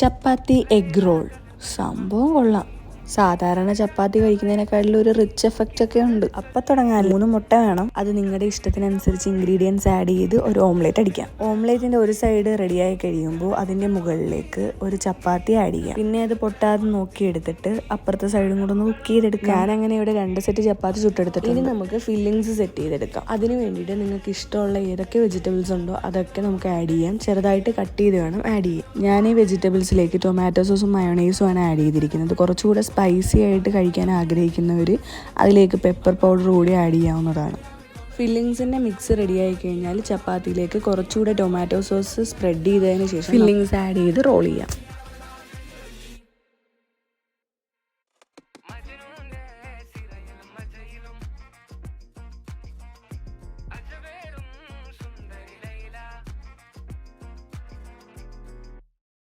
ചപ്പാത്തി egg role. സംഭവം കൊള്ളാം. സാധാരണ ചപ്പാത്തി കഴിക്കുന്നതിനെക്കാട്ടിലും ഒരു റിച്ച് എഫക്റ്റ് ഒക്കെ ഉണ്ട്. അപ്പം തുടങ്ങാൻ മൂന്ന് മുട്ട വേണം. അത് നിങ്ങളുടെ ഇഷ്ടത്തിനനുസരിച്ച് ഇൻഗ്രീഡിയൻസ് ആഡ് ചെയ്ത് ഒരു ഓംലേറ്റ് അടിക്കാം. ഓംലേറ്റിന്റെ ഒരു സൈഡ് റെഡിയായി കഴിയുമ്പോൾ അതിന്റെ മുകളിലേക്ക് ഒരു ചപ്പാത്തി ആഡ് ചെയ്യാം. പിന്നെ അത് പൊട്ടാതെ നോക്കി എടുത്തിട്ട് അപ്പുറത്തെ സൈഡും കൂടെ ഒന്ന് കുക്ക് ചെയ്തെടുക്കാം. ഞാൻ അങ്ങനെ ഇവിടെ രണ്ട് സെറ്റ് ചപ്പാത്തി ചുട്ടെടുത്തിട്ട് ഇനി നമുക്ക് ഫില്ലിങ്സ് സെറ്റ് ചെയ്തെടുക്കാം. അതിന് വേണ്ടിയിട്ട് നിങ്ങൾക്ക് ഇഷ്ടമുള്ള ഏതൊക്കെ വെജിറ്റബിൾസ് ഉണ്ടോ അതൊക്കെ നമുക്ക് ആഡ് ചെയ്യാം. ചെറുതായിട്ട് കട്ട് ചെയ്ത് വേണം ആഡ് ചെയ്യാം. ഞാൻ ഈ വെജിറ്റബിൾസിലേക്ക് ടൊമാറ്റോ സോസും മയോണൈസും ആണ് ആഡ് ചെയ്തിരിക്കുന്നത്. കുറച്ചുകൂടെ സ്പൈസി ആയിട്ട് കഴിക്കാൻ ആഗ്രഹിക്കുന്നവർ അതിലേക്ക് പെപ്പർ പൗഡർ കൂടി ആഡ് ചെയ്യാവുന്നതാണ്. ഫില്ലിങ്സിന്റെ മിക്സ് റെഡിയായി കഴിഞ്ഞാൽ ചപ്പാത്തിയിലേക്ക് കുറച്ചുകൂടെ ടൊമാറ്റോ സോസ് സ്പ്രെഡ് ചെയ്തതിന് ശേഷം ഫില്ലിങ്സ് ആഡ് ചെയ്ത് റോൾ ചെയ്യാം.